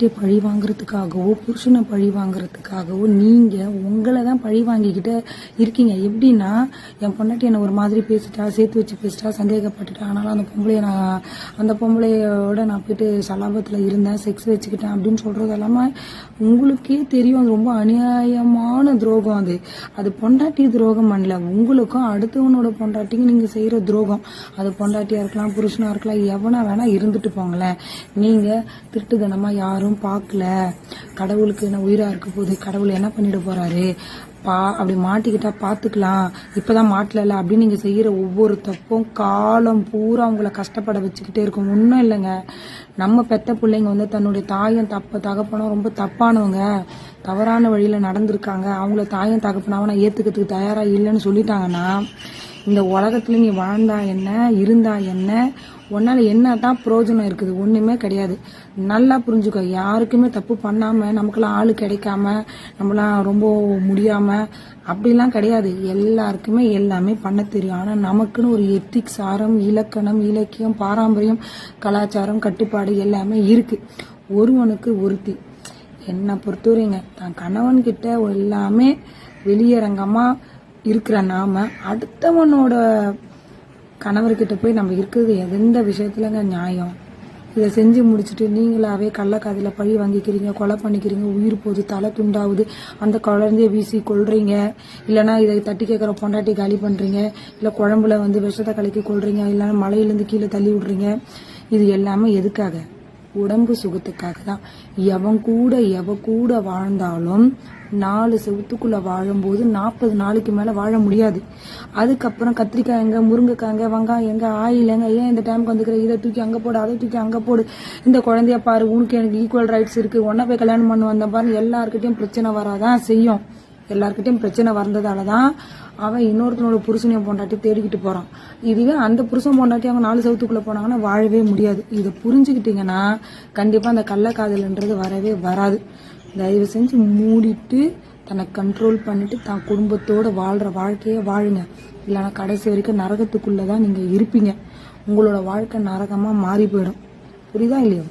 பழி வாங்குறதுக்காகவோ புருஷனை பழி வாங்குறதுக்காகவோ நீங்க உங்களை தான் பழி வாங்கிக்கிட்டு இருக்கீங்க. எப்படின்னா என் பொண்டாட்டி என்னை ஒரு மாதிரி பேசிட்டா சேர்த்து வச்சு பேசிட்டா சந்தேகப்பட்டுட்டா ஆனாலும் அந்த பொம்பளைய நான் அந்த பொம்பளையோட நான் போயிட்டு சலாபத்தில் இருந்தேன் செக்ஸ் வச்சுக்கிட்டேன் அப்படின்னு சொல்றது எல்லாமே உங்களுக்கே தெரியும். அது ரொம்ப அநியாயமான துரோகம் அது. அது பொண்டாட்டி துரோகம் பண்ணல உங்களுக்கும் அடுத்தவனோட பொண்டாட்டிக்கும் நீங்க செய்யற துரோகம். அது பொண்டாட்டியா இருக்கலாம் புருஷனா இருக்கலாம் எவனா வேணா இருந்துட்டு போங்களேன். நீங்க யார் யாரும் பார்க்கல. கடவுளுக்கு என்ன உயிரா இருக்க போகுது? கடவுள் என்ன பண்ணிட போறாரு? பா அப்படி மாட்டிக்கிட்டா பாத்துக்கலாம். இப்பதான் மாட்டல அப்படின்னு நீங்க செய்யற ஒவ்வொரு தப்பும் காலம் பூரா உங்களை கஷ்டப்பட வச்சுக்கிட்டே இருக்கும். ஒன்றும் இல்லைங்க. நம்ம பெத்த பிள்ளைங்க வந்து தன்னுடைய தாயும் தப்ப தகப்பனும் ரொம்ப தப்பானவங்க. தவறான வழியில நடந்திருக்காங்க. அவங்கள தாயும் தகப்பனாவும் நான் ஏத்துக்கிறதுக்கு தயாரா இல்லைன்னு சொல்லிட்டாங்கன்னா இந்த உலகத்துல நீ வாழ்ந்தா என்ன இருந்தா என்ன? உன்னால என்ன தான் பிரயோஜனம் இருக்குது? ஒண்ணுமே கிடையாது. நல்லா புரிஞ்சுக்கோ யாருக்குமே தப்பு பண்ணாம நமக்கெல்லாம் ஆளு கிடைக்காம நம்மளாம் ரொம்ப முடியாம அப்படிலாம் கிடையாது. எல்லாருக்குமே எல்லாமே பண்ண தெரியும். ஆனா நமக்குன்னு ஒரு எத்திக்ஸ் ஆரம் இலக்கணம் இலக்கியம் பாரம்பரியம் கலாச்சாரம் கட்டுப்பாடு எல்லாமே இருக்கு. ஒருவனுக்கு ஒருத்தி. என்னை பொறுத்தவரைங்க தான் கணவன் கிட்ட எல்லாமே வெளியரங்கமா இருக்கிற நாம அடுத்தவனோட கணவர்கிட்ட போய் நம்ம இருக்கிறது எந்த விஷயத்துலங்க நியாயம்? இதை செஞ்சு முடிச்சுட்டு நீங்களாவே கள்ளக்காதில் பழி வாங்கிக்கிறீங்க கொலை பண்ணிக்கிறீங்க உயிர் போகுது தலை துண்டாகுது அந்த குழந்தைய வீசி கொள்றீங்க இல்லைன்னா இதை தட்டி கேட்குற பொண்டாட்டி காலி பண்ணுறீங்க இல்லை குழம்புல வந்து விஷத்தை கலக்கி கொள்றீங்க இல்லைன்னா மலையிலேருந்து கீழே தள்ளி விடுறீங்க இது எல்லாமே எதுக்காக? உடம்பு சுகத்துக்காக தான் எவன் கூட எவ கூட வாழ்ந்தாலும் நாலு செவத்துக்குள்ள வாழும்போது நாற்பது நாளைக்கு மேல வாழ முடியாது. அதுக்கப்புறம் கத்திரிக்காய் எங்க முருங்கைக்காய் எங்க வெங்காயம் எங்க ஆயில் எங்க ஏன் இந்த டைமுக்கு வந்துக்கிற? இதை தூக்கி அங்க போடு அதை தூக்கி அங்க போடு. இந்த குழந்தைய பாரு உனக்கு எனக்கு ஈக்குவல் ரைட்ஸ் இருக்கு. ஒன்ன போய் கல்யாணம் பண்ணு வந்த பாருன்னு எல்லாருக்கிட்டையும் பிரச்சனை வராதான் செய்யும். எல்லாருக்கிட்டையும் பிரச்சனை வந்ததால தான் அவன் இன்னொருத்தனோட புருஷனையும் பொண்டாட்டி தேடிக்கிட்டு போறான். இதுவே அந்த புருஷன் பொண்டாட்டி அவங்க நாலு சவுத்துக்குள்ள போனாங்கன்னா வாழவே முடியாது. இதை புரிஞ்சுக்கிட்டீங்கன்னா கண்டிப்பா அந்த கள்ளக்காதல்ன்றது வரவே வராது. தயவு செஞ்சு மூடிட்டு தன்னை கண்ட்ரோல் பண்ணிட்டு தான் குடும்பத்தோட வாழ்ற வாழ்க்கைய வாழுங்க. இல்லைன்னா கடைசி வரைக்கும் நரகத்துக்குள்ளதான் நீங்க இருப்பீங்க. உங்களோட வாழ்க்கை நரகமா மாறி போயிடும். புரியுதா இல்லையா?